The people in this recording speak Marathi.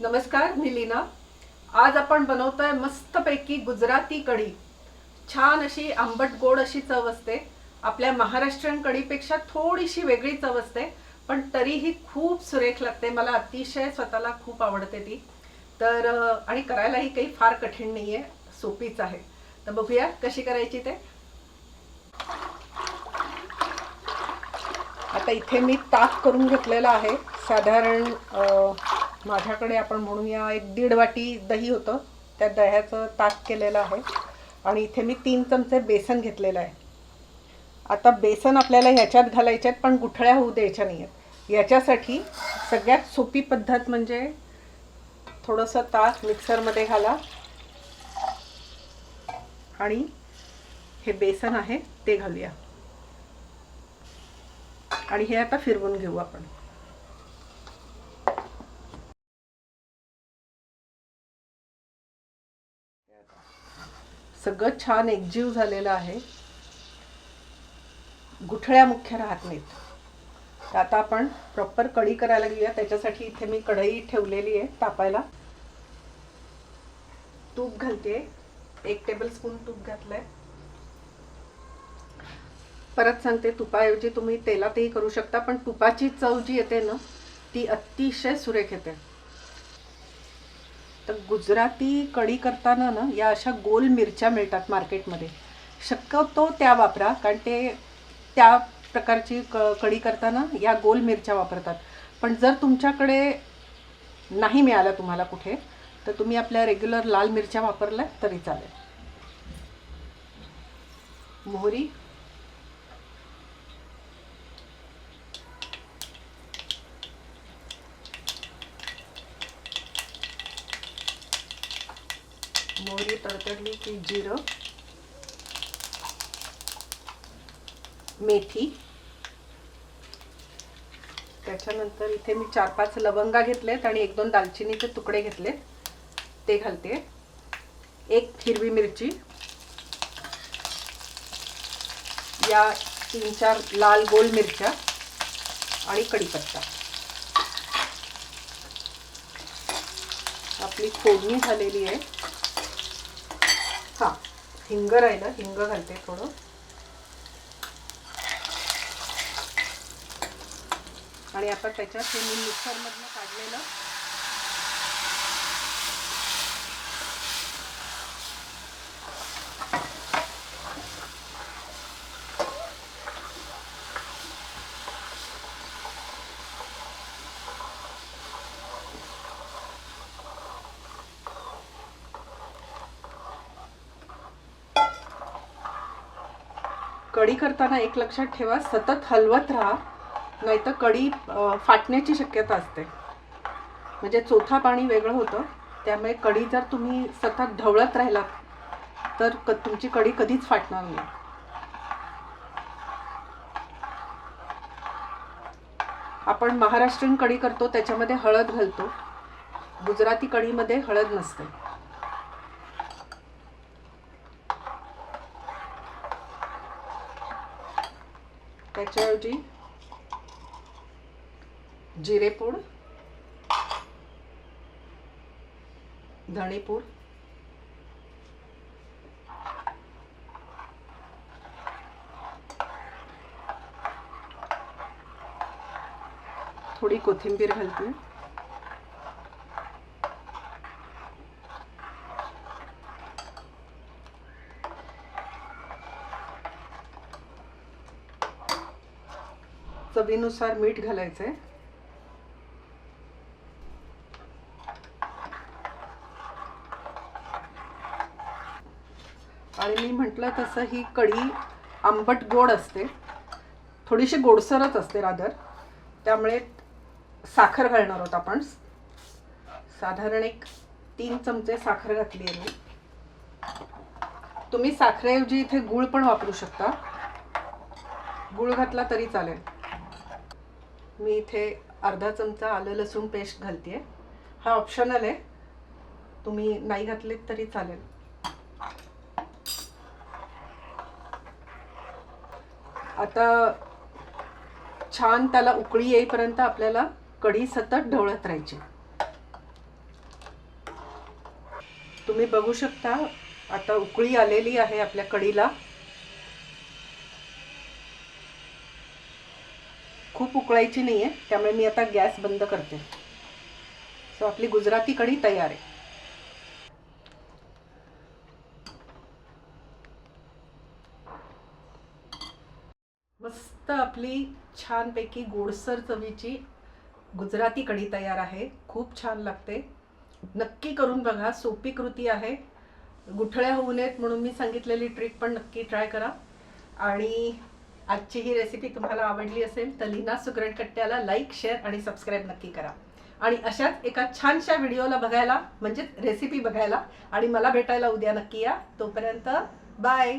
नमस्कार मी लीना. आज आपण बनवतोय मस्तपैकी गुजराती कढी. छान अशी आंबट गोड अशी चव असते. आपल्या महाराष्ट्रीयन कढीपेक्षा थोडीशी वेगळी चव असते पण तरीही खूप सुरेख लागते. मला अतिशय स्वतःला खूप आवडते ती. तर आणि करायलाही काही फार कठीण नाही आहे सोपीच आहे. तर बघूया कशी करायची ते. आता इथे मी ताक करून घेतलेलं आहे. साधारण माझ्याकडे आपण म्हणूया एक दीड वाटी दही होतं. त्या दह्याचं ताक केलेलं आहे. आणि इथे मी तीन चमचे बेसन घेतलेलं आहे. आता बेसन आपल्याला ह्याच्यात घालायचे आहेत पण गुठळ्या होऊ द्यायच्या नाही आहेत. याच्यासाठी सगळ्यात सोपी पद्धत म्हणजे थोडंसं ताक मिक्सरमध्ये घाला. आणि हे बेसन आहे ते घालूया. आणि हे आता फिरवून घेऊ आपण. सगळं छान एकजीव झालेलं आहे. गुठळ्या मुख्य राहत नाहीत. तर आता आपण प्रॉपर कढी करायला घेऊया त्याच्यासाठी इथे मी कढई ठेवलेली आहे तापायला. तूप घालते. एक टेबल स्पून तूप घातलंय. परत सांगते तुपाऐवजी तुम्ही तेलातही करू शकता पण तुपाची चव जी येते ना ती अतिशय सुरेख येते. तर गुजराती कढी करताना ना या अशा गोल मिरच्या मिळतात मार्केटमध्ये. शक्यतो त्या वापरा कारण ते त्या प्रकारची क कढी करताना या गोल मिरच्या वापरतात. पण जर तुमच्याकडे नाही मिळालं तुम्हाला कुठे तर तुम्ही आपल्या रेग्युलर लाल मिरच्या वापरल्या तरी चालेल. मोहरी? मोहरी तडतडली की जिरं. मेथी. त्याच्यानंतर इथे मी चार पाच लवंगा घेतलेत आणि एक दोन दालचिनीचे तुकडे घेतलेत. ते घालते. एक हिरवी मिरची. या तीन चार लाल गोल मिरच्या आणि कढीपत्ता. आपली फोडणी झालेली आहे. हिंग राहिलं हिंग घालते थोडं. आणि आता त्याच्यात हे मी मिक्सरमधनं काढलेलं कढी करताना एक लक्षात ठेवा सतत हलवत राहा नाहीतर कढी फाटण्याची शक्यता असते. म्हणजे चोथा पाणी वेगळं होतं त्यामुळे कढी जर तुम्ही सतत ढवळत राहिलात तर क तुमची कढी कधीच फाटणार नाही. आपण महाराष्ट्रीयन कढी करतो त्याच्यामध्ये हळद घालतो. गुजराती कढीमध्ये हळद नसते. त्याच्याऐवजी जिरेपूड धणेपूड थोडी कोथिंबीर घालते चवीनुसार मीठ घालायचं आहे आणि मी म्हटलं तसं ही कढी आंबट गोड असते. थोडीशी गोडसरच असते रादर. त्यामुळे साखर घालणार आहोत आपण. साधारण एक तीन चमचे साखर घातली आहे मी. तुम्ही साखरेऐवजी इथे गूळ पण वापरू शकता. गूळ घातला तरी चालेल. मी इथे अर्धा चमचा आलं लसूण पेस्ट घालते हा ऑप्शनल आहे. तुम्ही नाही घातलेत तरी चालेल. आता छान त्याला उकळी येईपर्यंत आपल्याला कढी सतत ढवळत राहायची. तुम्ही बघू शकता आता उकळी आलेली आहे आपल्या कढीला. खूप उकळायची नाही आहे त्यामुळे मी आता गॅस बंद करते. सो आपली गुजराती कढी तयार आहे. मस्त आपली छानपैकी गोडसर चवीची गुजराती कढी तयार आहे. खूप छान लागते. नक्की करून बघा सोपी कृती आहे. गुठळ्या होऊ नयेत म्हणून मी सांगितलेली ट्रिक पण नक्की ट्राय करा. आणि आजची ही रेसिपी तुम्हाला आवडली असेल तर लीना सुगरणकट्ट्याला लाईक शेअर आणि सबस्क्राईब नक्की करा. आणि अशाच एका छानशा व्हिडिओला बघायला म्हणजेच रेसिपी बघायला आणि मला भेटायला उद्या नक्की या. तोपर्यंत बाय